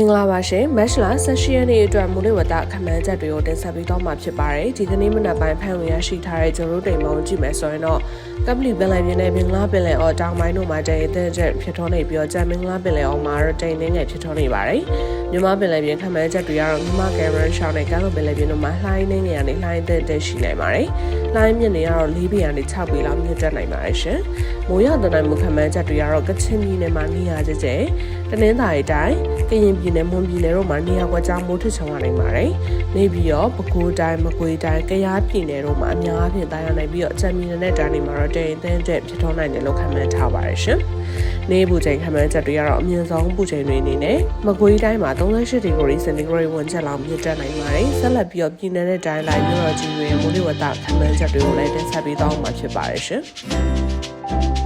မင်္ဂလာပါရှင်မတ်လ18ရက်နေ့အတွက်မူလဝတ္တခမန်းချက်တွေကိုတင်ဆက်ပေးတော့မှာဖြစ်ပါတယ်ဒီကနေ့မနက်ပိုင်းဖန်ဝင်ရရှိထားတဲ့ဂျိုရိုတိမ်မုံကြည့်မယ်ဆိုရင်တော့ကပလီပင်လယ်ပြင်နဲ့မင်္ဂလာပင်လယ်အော်တောင်ပိုင်းတို့မှာတည်တဲ့ချက်ဖြစ်ထွန်းနေပြီးတော့ဂျမ်မင်္ဂလာပင်လယ်အော်မှာတော့တိမ်နှင်းငယ်ဖြစ်ထွန်းနေပါတယ်မြန်မာပင်လယ်ပြင်ခမန်းချက်တွေကတော့မြန်မာကင်မရာရှောင်းနဲ့ကမ်းလွန်ပင်လယ်ပြင်တို့မှာလှိုင်းနှင်းငယ်ကနေလှိုင်းတဲ့တဲ့ရှိနိုင်ပါတယ်လှိုင်းမြင့်နေကတော့၄ပေကနေ6ပေလောက်မြင့်တက်နိုင်ပါတယ်ရှင်မိုးရတဲ့နိုင်မှုခမန်းချက်တွေကတော့ကချင်ပြည်နယ်မှာနေရာကျကျတနင်္သာရီတိုင်းကရင်ပြည်နယ်မွန်ပြည်နယ်တို့မှာနေရာကွက်ကြားမိုးထချုံရနိုင်ပါတယ်။နေပြီးတော့ပဲခူးတိုင်းမကွေးတိုင်းကယားပြည်နယ်တို့မှာအများအပြားတာယာနိုင်ပြီးတော့အချမ်းပြည်နယ်နဲ့တိုင်းတွေမှာတော့တရင်သင်းကျက်ဖြစ်ထွန်းနိုင်တယ်လို့ခန့်မှန်းထားပါတယ်ရှင်။နေပူချိန်ခန့်မှန်းချက်တွေကတော့အမြင့်ဆုံးပူချိန်တွေအနေနဲ့မကွေးတိုင်းမှာ38ဒီဂရီစင်တီဂရိတ်ဝန်ချက်လောက်မြင့်တက်နိုင်ပါတယ်။ဆက်လက်ပြီးတော့ပြည်နယ်နဲ့တိုင်းလိုက်မြို့တော်ကြီးတွေမိုးလေဝသခန့်မှန်းချက်တွေကိုလည်းတင်ဆက်ပေးသွားမှာဖြစ်ပါတယ်ရှင်။